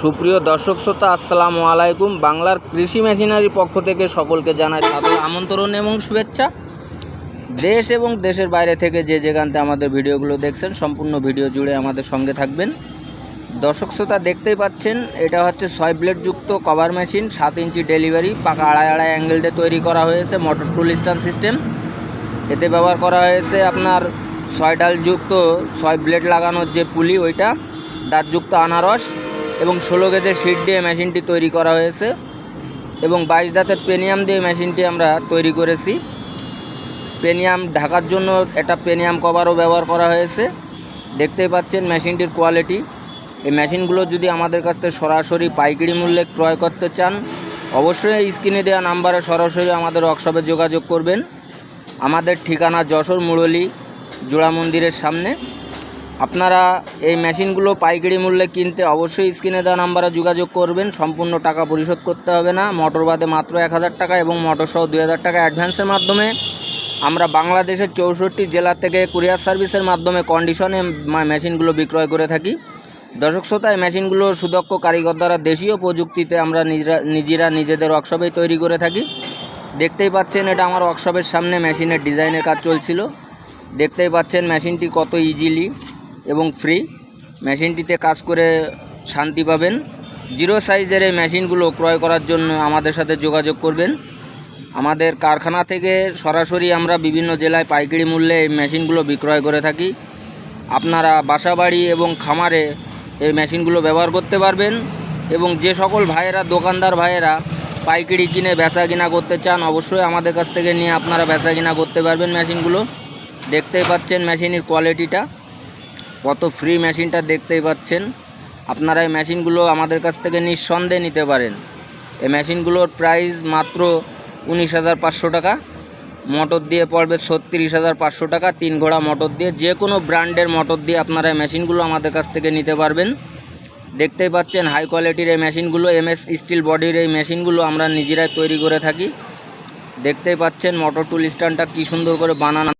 সুপ্রিয় দর্শক শ্রোতা, আসসালামু আলাইকুম। বাংলার কৃষি মেশিনারির পক্ষ থেকে সকলকে জানাই সাদর আমন্ত্রণ এবং শুভেচ্ছা। দেশ এবং দেশের বাইরে থেকে যে যেখানতে আমাদের ভিডিওগুলো দেখছেন, সম্পূর্ণ ভিডিও জুড়ে আমাদের সঙ্গে থাকবেন। দর্শক শ্রোতা, দেখতেই পাচ্ছেন, এটা হচ্ছে ছয় ব্লেডযুক্ত কভার মেশিন, সাত ইঞ্চি ডেলিভারি, পাকা আড়াই আড়াই অ্যাঙ্গেল দিয়ে তৈরি করা হয়েছে, মোটর টুল স্ট্যান্ড সিস্টেম। এতে ব্যবহার করা হয়েছে আপনার ছয় ডালযুক্ত ছয় ব্লেড লাগানোর যে পুলি, ওইটা, দাঁতযুক্ত আনারস। এবং ষোলো গেজের শিট দিয়ে মেশিনটি তৈরি করা হয়েছে এবং বাইশ দাঁতের পেনিয়াম দিয়ে মেশিনটি আমরা তৈরি করেছি। পেনিয়াম ঢাকার জন্য একটা পেনিয়াম কভারও ব্যবহার করা হয়েছে। দেখতেই পাচ্ছেন মেশিনটির কোয়ালিটি এই মেশিনগুলো যদি আমাদের কাছ থেকে সরাসরি পাইকারি মূল্যে ক্রয় করতে চান, অবশ্যই স্ক্রিনে দেওয়া নাম্বারে সরাসরি আমাদের ওয়ার্কশপে যোগাযোগ করবেন। আমাদের ঠিকানা যশোর মুরলী, জোড়া মন্দিরের সামনে। আপনারা এই মেশিনগুলো পাইকারি মূল্যে কিনতে অবশ্যই স্ক্রিনে দেওয়া নাম্বারে যোগাযোগ করবেন। সম্পূর্ণ টাকা পরিশোধ করতে হবে না। মোটর বাদে মাত্র এক হাজার টাকা এবং মোটর সহ দুই হাজার টাকা অ্যাডভান্সের মাধ্যমে আমরা বাংলাদেশের চৌষট্টি জেলা থেকে কুরিয়ার সার্ভিসের মাধ্যমে কন্ডিশনে মেশিনগুলো বিক্রয় করে থাকি। দর্শক শ্রোতা, এই মেশিনগুলো সুদক্ষ কারিগর দ্বারা দেশীয় প্রযুক্তিতে আমরা নিজেরা নিজেরা নিজেদের ওয়ার্কশপেই তৈরি করে থাকি। দেখতেই পাচ্ছেন, এটা আমার ওয়ার্কশপের সামনে মেশিনের ডিজাইনের কাজ চলছিল। দেখতেই পাচ্ছেন, মেশিনটি কত ইজিলি এবং ফ্রি মেশিনটিতে কাজ করে শান্তি পাবেন। জিরো সাইজের এই মেশিনগুলো ক্রয় করার জন্য আমাদের সাথে যোগাযোগ করবেন। আমাদের কারখানা থেকে সরাসরি আমরা বিভিন্ন জেলায় পাইকারি মূল্যে এই মেশিনগুলো বিক্রয় করে থাকি। আপনারা বাসাবাড়ি এবং খামারে এই মেশিনগুলো ব্যবহার করতে পারবেন এবং যে সকল ভাইয়েরা, দোকানদার ভাইয়েরা পাইকারি কিনে বেচা কিনা করতে চান, অবশ্যই আমাদের কাছ থেকে নিয়ে আপনারা বেচা কিনা করতে পারবেন মেশিনগুলো। দেখতেই পাচ্ছেন মেশিনের কোয়ালিটিটা কত ফ্রি মেশিনটা দেখতেই পাচ্ছেন। আপনারা এই মেশিনগুলো আমাদের কাছ থেকে নিঃসন্দেহে নিতে পারেন। এই মেশিনগুলোর প্রাইস মাত্র উনিশ হাজার পাঁচশো টাকা। মোটর দিয়ে পড়বে ছত্রিশ হাজার পাঁচশো টাকা। তিন ঘোড়া মোটর দিয়ে যে কোনো ব্র্যান্ডের মোটর দিয়ে আপনারা এই মেশিনগুলো আমাদের কাছ থেকে নিতে পারবেন। দেখতেই পাচ্ছেন হাই কোয়ালিটির এই মেশিনগুলো এমএস স্টিল বডির এই মেশিনগুলো আমরা নিজেরাই তৈরি করে থাকি। দেখতেই পাচ্ছেন মোটর টুল স্ট্যান্ডটা কী সুন্দর করে বানানো